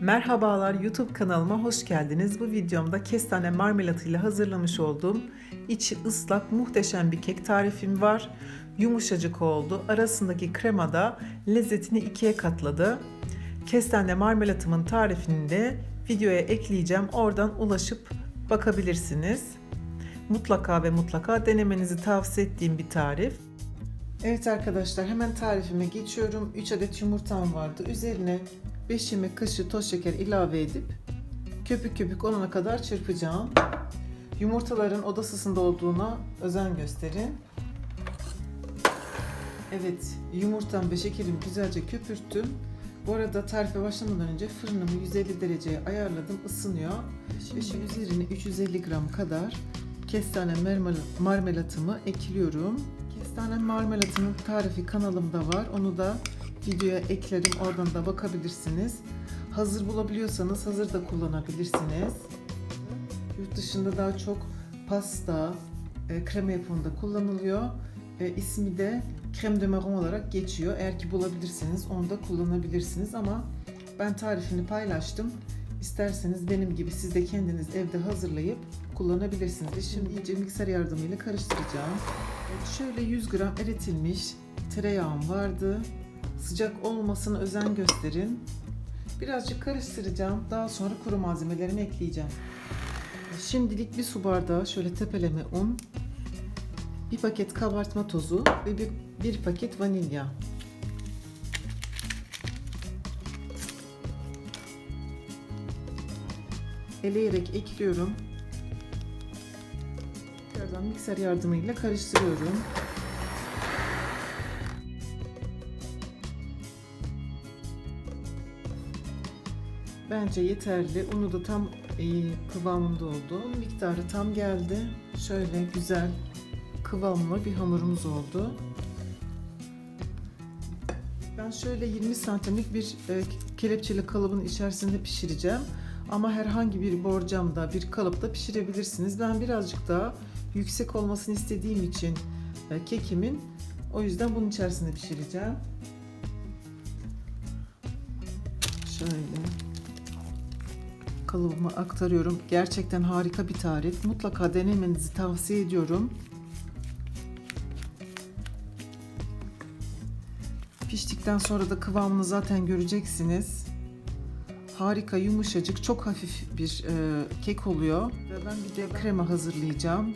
Merhabalar YouTube kanalıma hoş geldiniz. Bu videomda kestane marmelatıyla hazırlamış olduğum içi ıslak muhteşem bir kek tarifim var. Yumuşacık oldu. Arasındaki krema da lezzetini ikiye katladı. Kestane marmelatımın tarifini de videoya ekleyeceğim. Oradan ulaşıp bakabilirsiniz. Mutlaka ve mutlaka denemenizi tavsiye ettiğim bir tarif. Evet arkadaşlar hemen tarifime geçiyorum. 3 adet yumurtam vardı. Üzerine 5 yemek kaşığı toz şeker ilave edip köpük köpük olana kadar çırpacağım. Yumurtaların oda ısısında olduğuna özen gösterin. Evet, yumurtam ve şekerimi güzelce köpürttüm. Bu arada tarife başlamadan önce fırınımı 150 dereceye ayarladım, ısınıyor. Ve şimdi üzerine 350 gram kadar kestane marmel- marmelatımı ekliyorum. Kestane marmelatının tarifi kanalımda var. Onu da videoya eklerim. Oradan da bakabilirsiniz. Hazır bulabiliyorsanız hazır da kullanabilirsiniz. Yurt dışında daha çok pasta, e, krema yapımında kullanılıyor. E, ismi de crème de marron olarak geçiyor. Eğer ki bulabilirseniz onu da kullanabilirsiniz ama ben tarifini paylaştım. İsterseniz benim gibi siz de kendiniz evde hazırlayıp kullanabilirsiniz. Şimdi iyice mikser yardımıyla karıştıracağım. Şöyle 100 gram eritilmiş tereyağım vardı. Sıcak olmasına özen gösterin. Birazcık karıştıracağım. Daha sonra kuru malzemelerimi ekleyeceğim. Şimdilik bir su bardağı şöyle tepeleme un, bir paket kabartma tozu ve bir, bir paket vanilya. Eleyerek ekliyorum. Tekrardan mikser yardımıyla karıştırıyorum. Bence yeterli. Unu da tam e, kıvamında oldu. Miktarı tam geldi. Şöyle güzel kıvamlı bir hamurumuz oldu. Ben şöyle 20 santimlik bir e, kelepçeli kalıbın içerisinde pişireceğim. Ama herhangi bir borcamda, bir kalıpta pişirebilirsiniz. Ben birazcık daha yüksek olmasını istediğim için e, kekimin o yüzden bunun içerisinde pişireceğim. Şöyle kalıbıma aktarıyorum. Gerçekten harika bir tarif. Mutlaka denemenizi tavsiye ediyorum. Piştikten sonra da kıvamını zaten göreceksiniz. Harika, yumuşacık, çok hafif bir e, kek oluyor. Ben bir de krema hazırlayacağım.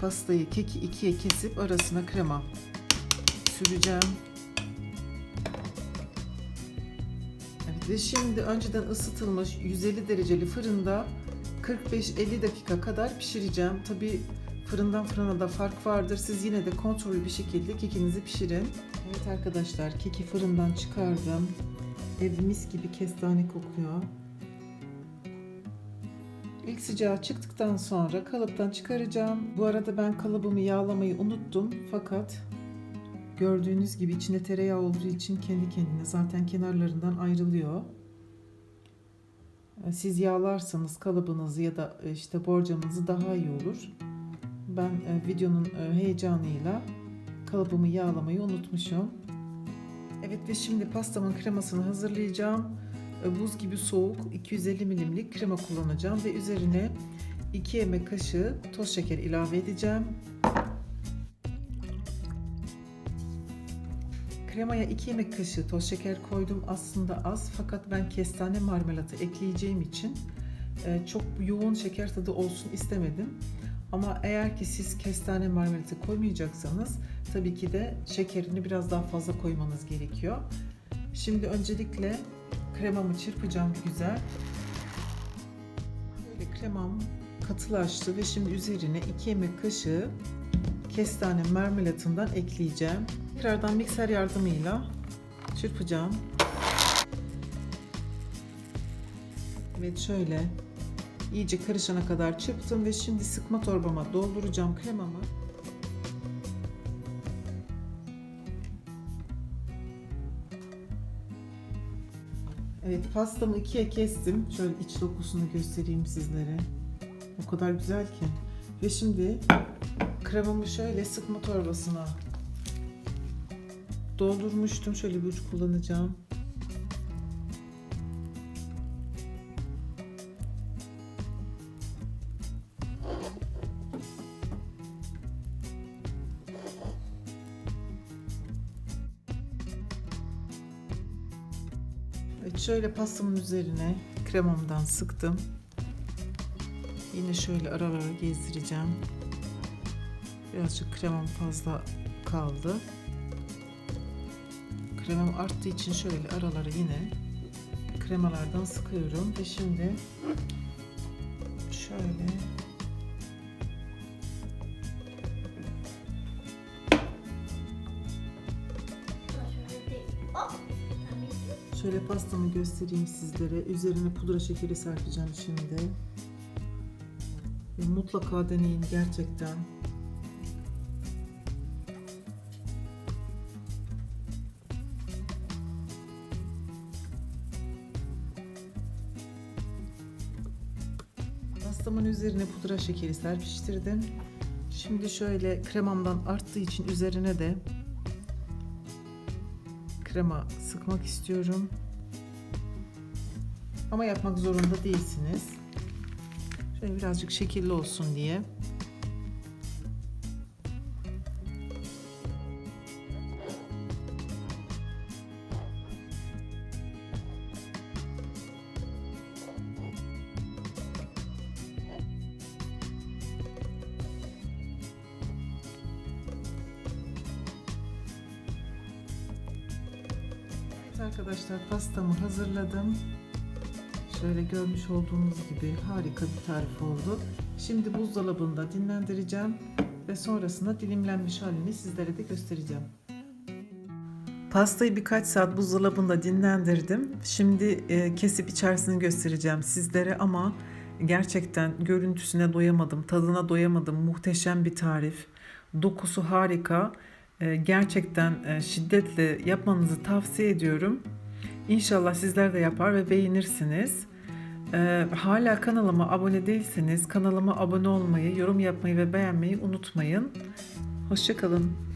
Pastayı keki ikiye kesip arasına krema süreceğim. Ve şimdi önceden ısıtılmış 150 dereceli fırında 45-50 dakika kadar pişireceğim. Tabi fırından fırına da fark vardır. Siz yine de kontrollü bir şekilde kekinizi pişirin. Evet arkadaşlar keki fırından çıkardım. Ev mis gibi kestane kokuyor. İlk sıcağı çıktıktan sonra kalıptan çıkaracağım. Bu arada ben kalıbımı yağlamayı unuttum fakat gördüğünüz gibi içinde tereyağı olduğu için kendi kendine zaten kenarlarından ayrılıyor. Siz yağlarsanız kalıbınızı ya da işte borcamınızı daha iyi olur. Ben e, videonun e, heyecanıyla kalıbımı yağlamayı unutmuşum. Evet ve şimdi pastamın kremasını hazırlayacağım. E, Buz gibi soğuk 250 milimlik krema kullanacağım ve üzerine 2 yemek kaşığı toz şeker ilave edeceğim. Kremaya 2 yemek kaşığı toz şeker koydum. Aslında az fakat ben kestane marmelatı ekleyeceğim için e, çok yoğun şeker tadı olsun istemedim. Ama eğer ki siz kestane marmelatı koymayacaksanız tabii ki de şekerini biraz daha fazla koymanız gerekiyor. Şimdi öncelikle kremamı çırpacağım güzel. Böyle kremam katılaştı ve şimdi üzerine 2 yemek kaşığı kestane marmelatından ekleyeceğim. Tekrardan mikser yardımıyla çırpacağım. Evet şöyle iyice karışana kadar çırptım ve şimdi sıkma torbama dolduracağım kremamı. Evet pastamı ikiye kestim. Şöyle iç dokusunu göstereyim sizlere. O kadar güzel ki. Ve şimdi kremamı şöyle sıkma torbasına doldurmuştum. Şöyle bir uç kullanacağım. Evet, şöyle pastamın üzerine kremamdan sıktım. Yine şöyle ara ara gezdireceğim. Birazcık kremam fazla kaldı. Kremam arttığı için şöyle aralara yine kremalardan sıkıyorum ve şimdi şöyle Şöyle pastamı göstereyim sizlere. Üzerine pudra şekeri serpeceğim şimdi. Mutlaka deneyin gerçekten. Pastamın üzerine pudra şekeri serpiştirdim. Şimdi şöyle kremamdan arttığı için üzerine de krema sıkmak istiyorum. Ama yapmak zorunda değilsiniz. Şöyle birazcık şekilli olsun diye. Arkadaşlar pastamı hazırladım. Şöyle görmüş olduğunuz gibi harika bir tarif oldu. Şimdi buzdolabında dinlendireceğim ve sonrasında dilimlenmiş halini sizlere de göstereceğim. Pastayı birkaç saat buzdolabında dinlendirdim. Şimdi e, kesip içerisini göstereceğim sizlere ama gerçekten görüntüsüne doyamadım, tadına doyamadım. Muhteşem bir tarif. Dokusu harika. E, gerçekten e, şiddetle yapmanızı tavsiye ediyorum. İnşallah sizler de yapar ve beğenirsiniz. Ee, hala kanalıma abone değilseniz kanalıma abone olmayı, yorum yapmayı ve beğenmeyi unutmayın. Hoşçakalın.